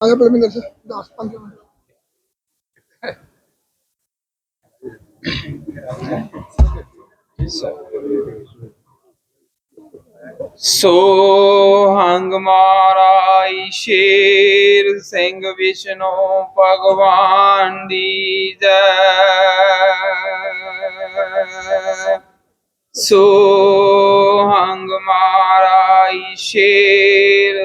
ਆਇਆ ਬਲਵਿੰਦਰ ਸਿੰਘ 10 5 ਮਿੰਟ। ਸੋ ਹੰਗ ਮਾਰਾਈ ਸ਼ੇਰ ਸਿੰਘ ਵਿਸ਼ਨੂੰ ਭਗਵਾਨ ਦੀ ਜੈ। ਸੋ ਹੰਗ ਮਾਰਾਈ ਸ਼ੇਰ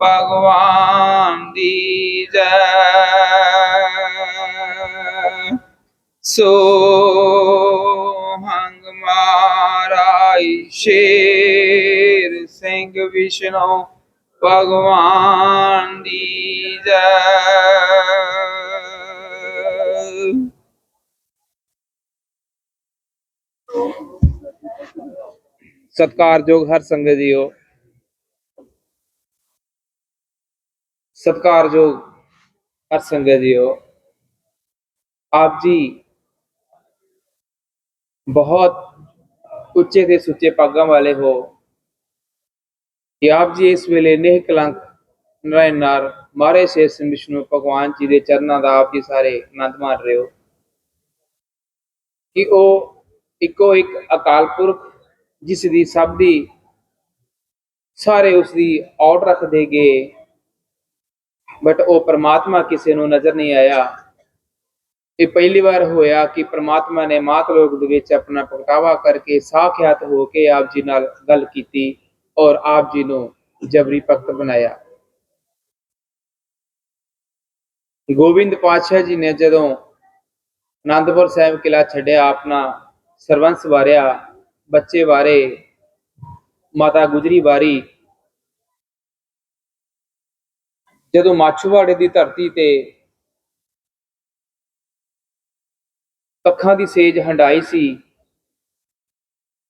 ਭਗਵਾਨ ਦੀ ਜੈ। ਸੋ ਹੰਗ ਮਾਰਾਈ ਸ਼ੇਰ ਸਿੰਘ ਵਿਸ਼ਨੂੰ, ਭਗਵਾਨ ਦੀ ਜੈ। ਸਤਕਾਰਯੋਗ ਹਰ ਸੰਗਤ ਜੀਓ। ਸਤਿਕਾਰਯੋਗ ਹਰ ਸੰਗਤ ਜੀਓ, ਆਪ ਜੀ ਬਹੁਤ ਉੱਚੇ ਤੇ ਸੁੱਚੇ ਪਾਗਾਂ ਵਾਲੇ ਹੋ ਕਿ ਆਪ ਜੀ ਇਸ ਵੇਲੇ ਨੇਹ ਕਲੰਕ ਨਰਾਇਣ ਨਾਰ ਮਾਰੇ ਸੇ ਸਿੰਘ ਵਿਸ਼ਨੂੰ ਭਗਵਾਨ ਜੀ ਦੇ ਚਰਨਾਂ ਦਾ ਆਪ ਜੀ ਸਾਰੇ ਆਨੰਦ ਮਾਣ ਰਹੇ ਹੋ। ਕਿ ਉਹ ਇੱਕੋ ਇੱਕ ਅਕਾਲ ਪੁਰਖ ਜਿਸ ਦੀ ਸਭ ਦੀ ਸਾਰੇ ਉਸ ਦੀ ਔਟ ਰੱਖਦੇ ਗਏ ਬਟ ਉਹ ਪ੍ਰਮਾਤਮਾ ਕਿਸੇ ਨੂੰ ਨਜ਼ਰ ਨਹੀਂ ਆਇਆ। ਇਹ ਪਹਿਲੀ ਵਾਰ ਹੋਇਆ ਕਿ ਪ੍ਰਮਾਤਮਾ ਨੇ ਮਾਤ ਲੋਕ ਦੇ ਵਿੱਚ ਆਪਣਾ ਪ੍ਰਗਟਾਵਾ ਕਰਕੇ ਸਾਖਿਆਤ ਹੋ ਕੇ ਆਪ ਜੀ ਨਾਲ ਗੱਲ ਕੀਤੀ ਔਰ ਆਪ ਜੀ ਨੂੰ ਜਬਰੀ ਭਗਤ ਬਣਾਇਆ। ਗੋਬਿੰਦ ਪਾਤਸ਼ਾਹ ਜੀ ਨੇ ਜਦੋਂ ਆਨੰਦਪੁਰ ਸਾਹਿਬ ਕਿਲਾ ਛੱਡਿਆ, ਆਪਣਾ ਸਰਵੰਸ ਵਾਰਿਆ, ਬੱਚੇ ਵਾਰੇ, ਮਾਤਾ ਗੁਜਰੀ ਵਾਰੀ ਜਦੋਂ ਮਾਛੂਵਾੜੇ ਦੀ ਧਰਤੀ ਤੇ ਅੱਖਾਂ ਦੀ ਸੇਜ ਹੰਡਾਈ ਸੀ,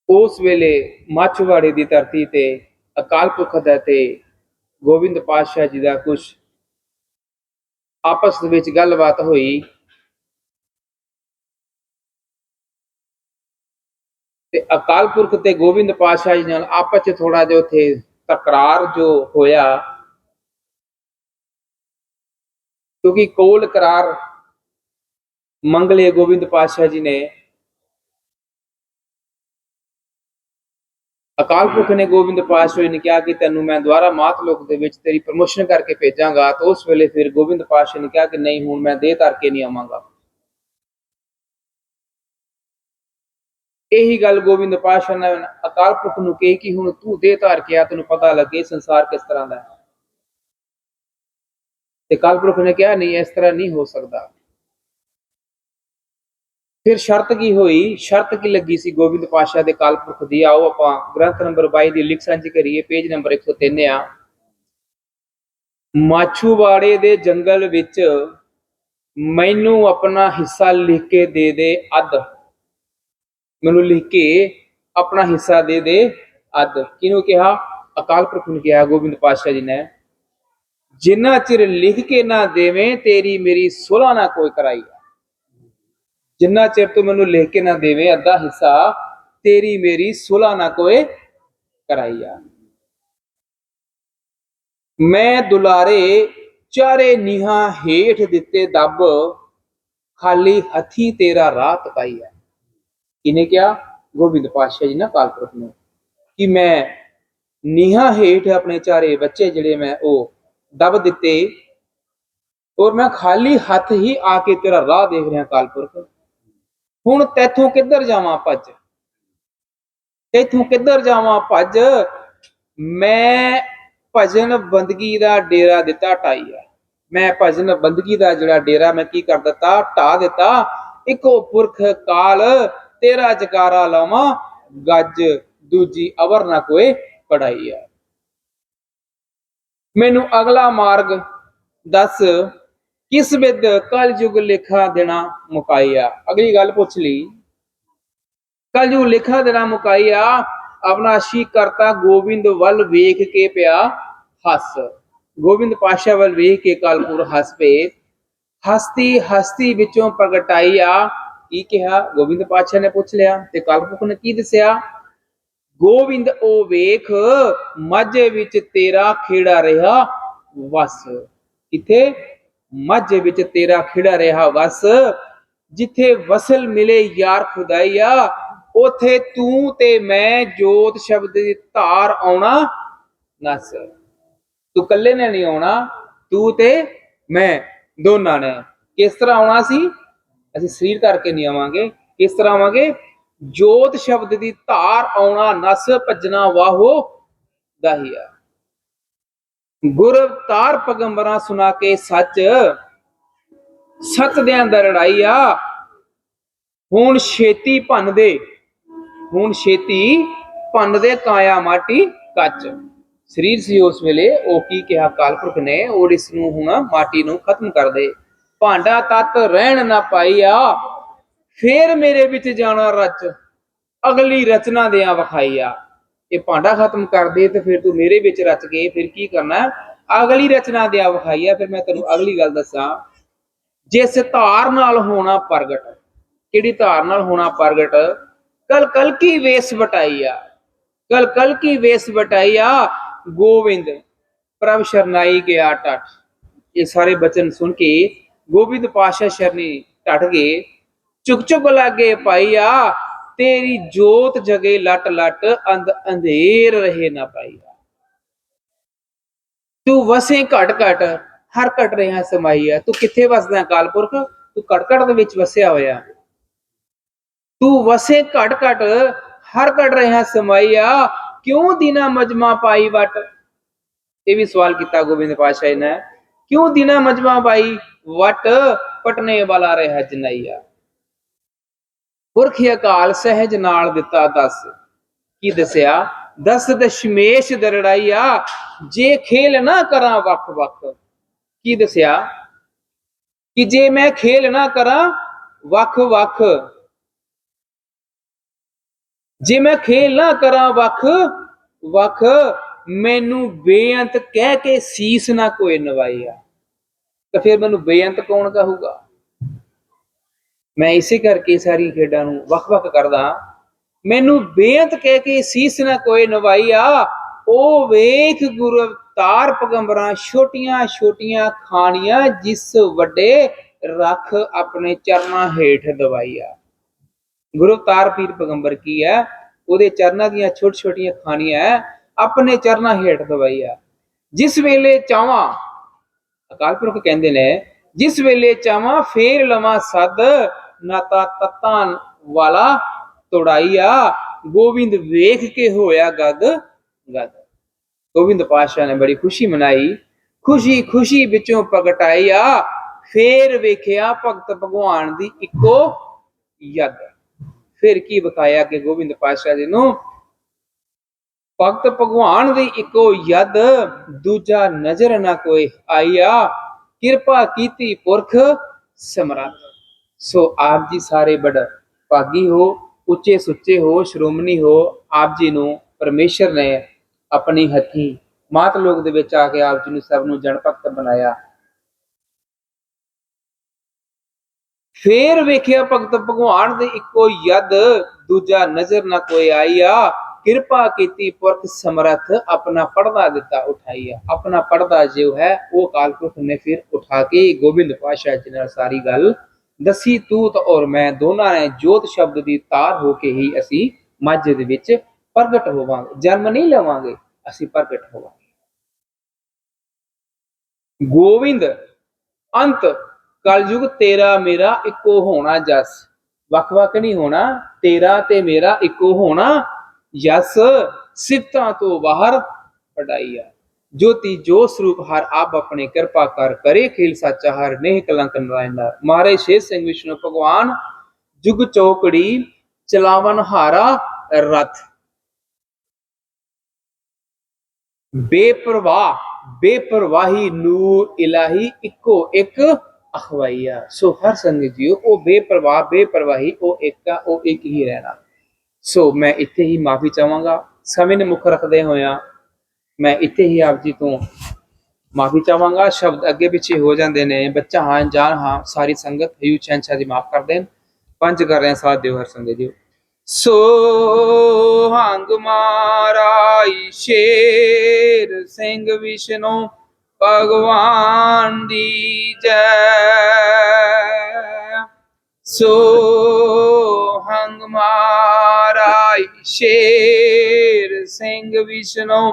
ਉਸ ਵੇਲੇ ਮਾਛੂਵਾੜੇ ਦੀ ਧਰਤੀ ਤੇ ਅਕਾਲ ਪੁਰਖ ਦਾ ਤੇ ਗੋਬਿੰਦ ਪਾਤਸ਼ਾਹ ਜੀ ਦਾ ਕੁਝ ਆਪਸ ਵਿੱਚ ਗੱਲਬਾਤ ਹੋਈ। ਤੇ ਅਕਾਲ ਪੁਰਖ ਤੇ ਗੋਬਿੰਦ ਪਾਤਸ਼ਾਹ ਜੀ ਨਾਲ ਆਪਸ ਚ ਥੋੜਾ ਜਿਹਾ ਉੱਥੇ ਤਕਰਾਰ ਜੋ ਹੋਇਆ ਕਿਉਂਕਿ ਕੋਲ ਕਰਾਰ ਮੰਗਲੇ ਗੋਬਿੰਦ ਪਾਤਸ਼ਾਹ ਜੀ ਨੇ ਅਕਾਲ ਪੁਰਖ ਨੇ ਗੋਬਿੰਦ ਪਾਤਸ਼ਾਹ ਜੀ ਨੇ ਕਿਹਾ ਕਿ ਤੈਨੂੰ ਮੈਂ ਦੁਆਰਾ ਮਾਤ ਲੋਕ ਦੇ ਵਿੱਚ ਤੇਰੀ ਪ੍ਰਮੋਸ਼ਨ ਕਰਕੇ ਭੇਜਾਂਗਾ, ਤਾਂ ਉਸ ਵੇਲੇ ਫਿਰ ਗੋਬਿੰਦ ਪਾਤਸ਼ਾਹ ਨੇ ਕਿਹਾ ਕਿ ਨਹੀਂ, ਹੁਣ ਮੈਂ ਦੇਹ ਧਰ ਕੇ ਨਹੀਂ ਆਵਾਂਗਾ। ਇਹੀ ਗੱਲ ਗੋਬਿੰਦ ਪਾਤਸ਼ਾਹ ਨੇ ਅਕਾਲ ਪੁਰਖ ਨੂੰ ਕਹੀ ਕਿ ਹੁਣ ਤੂੰ ਦੇਹ ਧਾਰ ਕੇ ਆ, ਤੈਨੂੰ ਪਤਾ ਲੱਗੇ ਸੰਸਾਰ ਕਿਸ ਤਰ੍ਹਾਂ ਦਾ ਹੈ। ਤੇ ਕਾਲ ਪੁਰਖ ਨੇ ਕਿਹਾ, ਨਹੀਂ, ਇਸ ਤਰ੍ਹਾਂ ਨਹੀਂ ਹੋ ਸਕਦਾ। ਫਿਰ ਸ਼ਰਤ ਕੀ ਹੋਈ? ਸ਼ਰਤ ਕੀ ਲੱਗੀ ਸੀ ਗੋਬਿੰਦ ਪਾਤਸ਼ਾਹ ਦੇ ਅਕਾਲ ਪੁਰਖ ਦੀ? ਆਓ ਆਪਾਂ ਗ੍ਰੰਥ ਨੰਬਰ 22 ਦੀ ਲਿਖ ਸਾਂਝੀ ਕਰੀਏ, ਪੇਜ ਨੰਬਰ 103 ਆ। ਮਾਛੂਵਾੜੇ ਦੇ ਜੰਗਲ ਵਿੱਚ ਮੈਨੂੰ ਆਪਣਾ ਹਿੱਸਾ ਲਿਖ ਕੇ ਦੇ ਦੇ, ਅੱਧ। ਮੈਨੂੰ ਲਿਖ ਕੇ ਆਪਣਾ ਹਿੱਸਾ ਦੇ ਦੇ, ਅੱਧ। ਕਿਹਨੂੰ ਕਿਹਾ? ਅਕਾਲ ਪੁਰਖ ਨੂੰ ਕਿਹਾ, ਗੋਬਿੰਦ ਪਾਤਸ਼ਾਹ ਜੀ ਨੇ। ਜਿੰਨਾ ਚਿਰ ਲਿਖ ਕੇ ਨਾ ਦੇਵੇਂ, ਤੇਰੀ ਮੇਰੀ ਸੁਲਾ ਨਾ ਕੋਈ ਕਰਾਈ ਜਿੰਨਾ ਚਿਰ ਤੂੰ ਮੈਨੂੰ ਲਿਖ ਕੇ ਨਾ ਦੇਵੇਂ, ਅੱਧਾ ਹਿੱਸਾ, ਤੇਰੀ ਮੇਰੀ ਸੁਲਾ ਨਾ ਕੋਈ ਕਰਾਈ ਮੈਂ ਦੁਲਾਰੇ ਚਾਰੇ ਨੀਹਾਂ ਹੇਠ ਦਿੱਤੇ ਦੱਬ, ਖਾਲੀ ਹੱਥੀ ਤੇਰਾ ਰਾਹ ਤਕਾਈ ਆ। ਕਿਨੇ ਕਿਹਾ? ਗੋਬਿੰਦ ਪਾਤਸ਼ਾਹ ਜੀ ਨਾ ਕਾਲਪੁਰਖ ਨੂੰ, ਕਿ ਮੈਂ ਨੀਹਾਂ ਹੇਠ ਆਪਣੇ ਚਾਰੇ ਬੱਚੇ ਜਿਹੜੇ ਮੈਂ ਉਹ ਦਬ ਦਿੱਤੇ। ਔਰ ਮੈਂ ਖਾਲੀ ਹੱਥ ਹੀ ਆ ਕੇ ਤੇਰਾ ਰਾਹ ਦੇਖ ਰਿਹਾ ਕਾਲਪੁਰਖ। ਹੁਣ ਤੈਥੋਂ ਕਿੱਧਰ ਜਾਵਾਂ ਭੱਜ? ਤੈਥੋਂ ਕਿੱਧਰ ਜਾਵਾਂ ਭੱਜ? ਮੈਂ ਭਜਨ ਬੰਦਗੀ ਦਾ ਡੇਰਾ ਦਿੱਤਾ ਢਾਈ ਆ। ਮੈਂ ਭਜਨ ਬੰਦਗੀ ਦਾ ਜਿਹੜਾ ਡੇਰਾ ਮੈਂ ਕੀ ਕਰ ਦਿੱਤਾ? ਢਾ ਦਿੱਤਾ। ਇੱਕੋ ਪੁਰਖ ਕਾਲ, ਤੇਰਾ ਜਕਾਰਾ ਲਾਵਾਂ। ਗੱਜ ਦੂਜੀ ਅਵਰ ਨਾ ਕੋਏ ਪੜਾਈ ਆ। ਮੈਨੂੰ ਅਗਲਾ ਮਾਰਗ ਦੱਸ। ਕਿਸ ਵਿਦ ਕਲਯੁਗ ਲਿਖਾ ਦੇਣਾ ਮੁਕਾਇਆ? ਅਗਲੀ ਗੱਲ ਪੁੱਛ ਲਈ। ਕਲਯੁਗ ਲਿਖਾ ਦੇਣਾ ਮੁਕਾਇਆ, ਆਪਣਾ ਸ਼ੀ ਕਰਤਾ ਗੋਬਿੰਦ ਵੱਲ ਵੇਖ ਕੇ ਪਿਆ ਹੱਸ। ਗੋਬਿੰਦ ਪਾਸ਼ਾ ਵੱਲ ਵੇਖ ਕੇ ਕਾਲਪੁਰ ਹੱਸ ਪਏ। ਹਸਤੀ ਹਸਤੀ ਵਿੱਚੋਂ ਪ੍ਰਗਟਾਈ ਆ ਕੀ ਕਿਹਾ? ਗੋਬਿੰਦ ਪਾਤਸ਼ਾਹ ਨੇ ਪੁੱਛ ਲਿਆ ਤੇ ਕਾਲਪੁਰਖ ਨੇ ਕੀ ਦੱਸਿਆ? ਗੋਬਿੰਦ ਉਹ ਵੇਖ, ਮਾਝੇ ਵਿੱਚ ਤੇਰਾ ਖੇੜਾ ਰਿਹਾ ਵਸ। ਕਿਥੇ? ਮਾਝੇ ਵਿੱਚ ਤੇਰਾ ਖੇੜਾ ਰਿਹਾ ਵਸ। ਜਿੱਥੇ ਵਸਲ ਮਿਲੇ ਯਾਰ ਖੁਦਾਈਆ, ਉਥੇ ਤੂੰ ਤੇ ਮੈਂ ਜੋਤ ਸ਼ਬਦ ਦੀ ਧਾਰ ਆਉਣਾ ਨਸ ਤੂੰ ਕੱਲੇ ਨੇ ਨਹੀਂ ਆਉਣਾ, ਤੂੰ ਤੇ ਮੈਂ ਦੋਨਾਂ ਨੇ। ਕਿਸ ਤਰ੍ਹਾਂ ਆਉਣਾ ਸੀ? ਅਸੀਂ ਸਰੀਰ ਕਰਕੇ ਨਹੀਂ ਆਵਾਂਗੇ। ਕਿਸ ਤਰ੍ਹਾਂ ਆਵਾਂਗੇ? ਜੋਤ ਸ਼ਬਦ ਦੀ ਧਾਰ ਆਉਣਾ, ਨਸ ਭਜਣਾ, ਵਾਹੋ ਦਾਹੀਆ ਗੁਰ ਤਾਰ ਪਗੰਬਰਾਂ ਸੁਣਾ ਕੇ ਸੱਚ ਸਤ ਦੇ ਅੰਦਰ ਲੜਾਈ ਹੁਣ ਛੇਤੀ ਭੰਨ ਦੇ, ਹੁਣ ਛੇਤੀ ਭੰਨ ਦੇ ਕਾਇਆ ਮਾਟੀ ਕੱਚ। ਸਰੀਰ ਸੀ ਉਸ ਵੇਲੇ, ਉਹ ਕੀ ਕਿਹਾ ਕਾਲਪੁਰਖ ਨੇ ਔਰ ਇਸ ਨੂੰ ਹੁਣ ਮਾਟੀ ਨੂੰ ਖਤਮ ਕਰ ਦੇ। ਭਾਂਡਾ ਤਤ ਰਹਿਣ ਨਾ ਪਾਈਆ ਫੇਰ ਮੇਰੇ ਵਿੱਚ ਜਾਣਾ ਰਚ ਅਗਲੀ ਰਚਨਾ ਦਿਆਂ ਵਿਖਾਈਆ। ਇਹ ਭਾਂਡਾ ਖਤਮ ਕਰ ਦੇ ਤੇ ਫਿਰ ਤੂੰ ਮੇਰੇ ਵਿੱਚ ਰਚ ਕੇ ਫਿਰ ਕੀ ਕਰਨਾ? ਅਗਲੀ ਰਚਨਾ ਦਿਆਂ ਵਿਖਾਈਆ, ਫਿਰ ਮੈਂ ਤੈਨੂੰ ਅਗਲੀ ਗੱਲ ਦੱਸਾਂ। ਜਿਸ ਧਾਰ ਨਾਲ ਹੋਣਾ ਪ੍ਰਗਟ, ਕਿਹੜੀ ਧਾਰ ਨਾਲ ਹੋਣਾ ਪ੍ਰਗਟ? ਕਲ ਕਲ ਕੀ ਵੇਸ ਵਟਾਈਆ, ਕਲ ਕਲ ਕੀ ਵੇਸ ਵਟਾਈਆ, ਗੋਵਿੰਦ ਪ੍ਰਭ ਸ਼ਰਨਾਈ ਗਿਆ ਟਟ ਇਹ ਸਾਰੇ ਬਚਨ ਸੁਣ ਕੇ ਗੋਬਿੰਦ ਪਾਸ਼ਾ ਸ਼ਰਨੀ ਟਟ ਗਏ। ਚੁਕ ਚੁਕ ਲਾਗੇ ਪਾਈਆ ਤੇਰੀ ਜੋਤ ਜਗੇ ਲਟ ਲਟ, ਅੰਧ ਅੰਧੇਰ ਰਹੇ ਨਾ ਪਾਈਆ ਤੂੰ ਵਸੇ ਘਟ ਘਟ, ਹਰ ਘਟ ਰਿਹਾ ਸਮਾਈਆ ਤੂੰ ਕਿੱਥੇ ਵਸਦਾ ਕਾਲਪੁਰਖ ਤੂੰ ਘਟ ਦੇ ਵਿੱਚ ਵਸਿਆ ਹੋਇਆ। ਤੂੰ ਵਸੇ ਘਟ ਘਟ, ਹਰ ਘਟ ਰਿਹਾ ਸਮਾਈਆ ਕਿਉਂ ਦਿਨਾ ਮਜਮਾ ਪਾਈ ਵਟ? ਇਹ ਵੀ ਸਵਾਲ ਕੀਤਾ ਗੋਬਿੰਦ ਪਾਸ਼ਾ ਨੇ। ਕਿਉਂ ਦਿਨਾ ਮਜਮਾ ਪਾਈ ਵਟ? ਪਟਨੇ ਵਾਲਾ ਰਿਹਾ ਜਨਈਆ ਪੁਰਖ ਅਕਾਲ ਸਹਿਜ ਨਾਲ ਦਿੱਤਾ ਦੱਸ। ਕੀ ਦੱਸਿਆ? ਦਸ ਦਸ਼ਮੇਸ਼ ਦਰੜਾਈਆ ਜੇ ਖੇਲ ਨਾ ਕਰਾਂ ਵੱਖ ਵੱਖ ਕੀ ਦੱਸਿਆ? ਕਿ ਜੇ ਮੈਂ ਖੇਲ ਨਾ ਕਰਾਂ ਵੱਖ ਵੱਖ ਜੇ ਮੈਂ ਖੇਲ ਨਾ ਕਰਾਂ ਵੱਖ ਵੱਖ ਮੈਨੂੰ ਬੇਅੰਤ ਕਹਿ ਕੇ ਸੀਸ ਨਾ ਕੋਈ ਨਵਾਈਆ ਤਾਂ ਫਿਰ ਮੈਨੂੰ ਬੇਅੰਤ ਕੌਣ ਕਹੂਗਾ? ਮੈਂ ਇਸੇ ਕਰਕੇ ਸਾਰੀ ਖੇਡਾਂ ਨੂੰ ਵੱਖ-ਵੱਖ ਕਰਦਾ ਮੈਨੂੰ ਬੇਅੰਤ ਕਹਿ ਕੇ ਸੀਸ ਨਾ ਕੋਈ ਨਵਾਈਆ ਉਹ ਵੇਖ ਗੁਰ ਅਵਤਾਰ ਪਗੰਬਰਾਂ ਛੋਟੀਆਂ ਛੋਟੀਆਂ ਖਾਣੀਆਂ, ਜਿਸ ਵੱਡੇ ਰੱਖ ਆਪਣੇ ਚਰਨਾਂ ਹੇਠ ਦਵਾਈਆ ਗੁਰੂ ਅਵਤਾਰ ਪੀਰ ਪਗੰਬਰ ਕੀ ਹੈ? ਉਹਦੇ ਚਰਨਾਂ ਦੀਆਂ ਛੋਟ ਛੋਟੀਆਂ ਖਾਣੀਆਂ ਆਪਣੇ ਚਰਨਾਂ ਹੇਠ ਦਵਾਈਆ ਜਿਸ ਵੇਲੇ ਚਾਹਾਂ ਅਕਾਲ ਪੁਰਖ ਕਹਿੰਦੇ ਨੇ, ਜਿਸ ਵੇਲੇ ਚਾਹਾਂ ਫੇਰ ਲਵਾਂ ਸਦ ਨਾਤਾ ਤਤਾਂ ਵਾਲਾ ਤੋੜਾਈਆ ਗੋਬਿੰਦ ਵੇਖ ਕੇ ਹੋਇਆ ਗਦ ਗਦ ਗੋਬਿੰਦ ਪਾਸ਼ਾ ਨੇ ਬੜੀ ਖੁਸ਼ੀ ਮਨਾਈ। ਖੁਸ਼ੀ ਖੁਸ਼ੀ ਵਿੱਚੋਂ ਪ੍ਰਗਟਾਈਆ ਫੇਰ ਵੇਖਿਆ ਭਗਤ ਭਗਵਾਨ ਦੀ ਇੱਕੋ ਯਦ ਫਿਰ ਕੀ ਬਕਾਇਆ ਕਿ ਗੋਬਿੰਦ ਪਾਸ਼ਾ ਜੀ ਨੂੰ? ਭਗਤ ਭਗਵਾਨ ਦੀ ਇੱਕੋ ਯਦ ਦੂਜਾ ਨਜ਼ਰ ਨਾ ਕੋਈ ਆਇਆ। ਕਿਰਪਾ ਕੀਤੀ ਪੁਰਖ ਸਮਰੱਥ। ਸੋ ਆਪ ਜੀ ਸਾਰੇ ਬੜ ਭਾਗੀ ਹੋ, ਉੱਚੇ ਸੁੱਚੇ ਹੋ, ਸ਼੍ਰੋਮਣੀ ਹੋ, ਆਪ ਜੀ ਨੂੰ ਪਰਮੇਸ਼ਰ ਨੇ ਆਪਣੀ ਹੱਥੀ ਮਾਤ ਲੋਕ ਦੇ ਵਿੱਚ ਆ ਕੇ ਆਪ ਜੀ ਨੂੰ ਸਭ ਨੂੰ ਜਨ ਭਗਤ ਬਣਾਇਆ। ਫੇਰ ਵੇਖਿਆ ਭਗਤ ਭਗਵਾਨ ਦੇ ਇੱਕੋ ਯਦ, ਦੂਜਾ ਨਜ਼ਰ ਨਾ ਕੋਈ ਆਈਆ ਕਿਰਪਾ ਕੀਤੀ ਪੁਰਖ ਸਮਰਥ ਆਪਣਾ ਪਰਦਾ ਦਿੱਤਾ ਉਠਾਈਆ ਆਪਣਾ ਪਰਦਾ ਜੋ ਹੈ, ਉਹ ਕਾਲਪੁਰਖ ਨੇ ਫਿਰ ਉਠਾ ਕੇ ਗੋਬਿੰਦ ਪਾਸ਼ਾ ਜੀ ਨਾਲ ਸਾਰੀ ਗੱਲ ਦਸੀ ਤੂਤ ਔਰ ਮੈਂ ਦੋਨਾਂ ਨੇ ਜੋਤ ਸ਼ਬਦ ਦੀ ਤਾਰ ਹੋ ਕੇ ਹੀ ਅਸੀਂ ਮੱਝ ਦੇ ਵਿੱਚ ਪ੍ਰਗਟ ਹੋਵਾਂਗੇ। ਜਨਮ ਨਹੀਂ ਲਵਾਂਗੇ, ਅਸੀਂ ਪ੍ਰਗਟ ਹੋਵਾਂਗੇ। ਗੋਬਿੰਦ ਅੰਤ, ਕਲਯੁਗ ਤੇਰਾ ਮੇਰਾ ਇੱਕੋ ਹੋਣਾ ਜਸ। ਵੱਖ ਵੱਖ ਨਹੀਂ ਹੋਣਾ, ਤੇਰਾ ਤੇ ਮੇਰਾ ਇੱਕੋ ਹੋਣਾ। ਯਸ ਸਿਫਤਾਂ ਤੋਂ ਬਾਹਰ ਪੜਾਈ ਆ। ਜੋਤੀ ਜੋ ਸਰੂਪ ਹਰ ਆਪ ਆਪਣੇ ਕਿਰਪਾ ਕਰ ਕਰੇ, ਖੇਲ ਸਾਚਾ ਹਰ ਨੇਹ ਕਲੰਕ ਨਰਾਇਣਾ ਮਾਰੇ ਸ਼ੇਰ ਸਿੰਘ ਵਿਸ਼ਨੂੰ ਭਗਵਾਨ, ਜੁਗ ਚੌਕੜੀ, ਚਲਾਵਨ ਹਾਰਾ, ਰਥ। ਬੇਪਰਵਾਹ, ਬੇਪਰਵਾਹੀ ਨੂਰ ਇਲਾਹੀ ਇੱਕੋ ਇੱਕ ਅਖਵਾਈਆ ਸੋ ਹਰ ਸੰਗਤ ਜੀਓ, ਉਹ ਬੇਪਰਵਾਹ, ਬੇਪਰਵਾਹੀ, ਉਹ ਇੱਕ ਆ, ਉਹ ਇੱਕ ਹੀ ਰਹਿਣਾ। ਸੋ ਮੈਂ ਇੱਥੇ ਹੀ ਮਾਫੀ ਚਾਹਾਂਗਾ। ਸਮੇਂ ਨੂੰ ਮੁੱਖ ਰੱਖਦੇ ਹੋਇਆ ਮੈਂ ਇੱਥੇ ਹੀ ਆਪ ਜੀ ਤੋਂ ਮਾਫੀ ਚਾਹਾਂਗਾ। ਸ਼ਬਦ ਅੱਗੇ ਪਿੱਛੇ ਹੋ ਜਾਂਦੇ ਨੇ, ਬੱਚਾ ਹਾਂ ਜਾਨ ਹਾਂ, ਸਾਰੀ ਸੰਗਤ ਯੂ ਚੈਂਚਾ ਦੀ ਮਾਫ ਕਰ ਦੇਣ। ਪੰਜ ਕਰ ਰਹੇ ਸਾਥ ਦਿਓ ਹਰ ਸੰਗਤ ਜੀ ਸੋ ਹੰਗ ਮਾਰਾਈ ਸ਼ੇਰ ਸਿੰਘ ਵਿਸ਼ਨੂੰ, ਭਗਵਾਨ ਦੀ ਜੈ। ਸੋ ਹੰਗ ਮਾਰਾਈ ਸ਼ੇਰ ਸਿੰਘ ਵਿਸ਼ਨੂੰ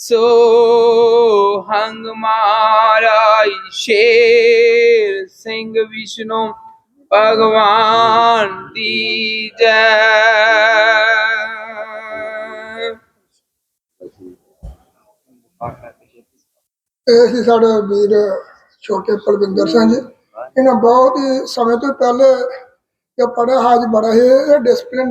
ਸੋ ਹੰਗ ਮਾਰਾਈ ਸ਼ੇਰ ਸਿੰਘ ਵਿਸ਼ਨੂੰ ਭਗਵਾਨ ਦੀ ਜੈ ਇਹ ਸੀ ਸਾਡੇ ਵੀਰ ਛੋਟੇ ਪਰਵਿੰਦਰ ਸਿੰਘ ਜੀ। ਇਹਨਾਂ ਬਹੁਤ ਹੀ ਸਮੇਂ ਤੋਂ ਪਹਿਲੇ ਇਹ ਪੜ੍ਹਿਆ ਹਾਜ ਬੜਾ ਹੀ ਡਿਸਪਲਿਨ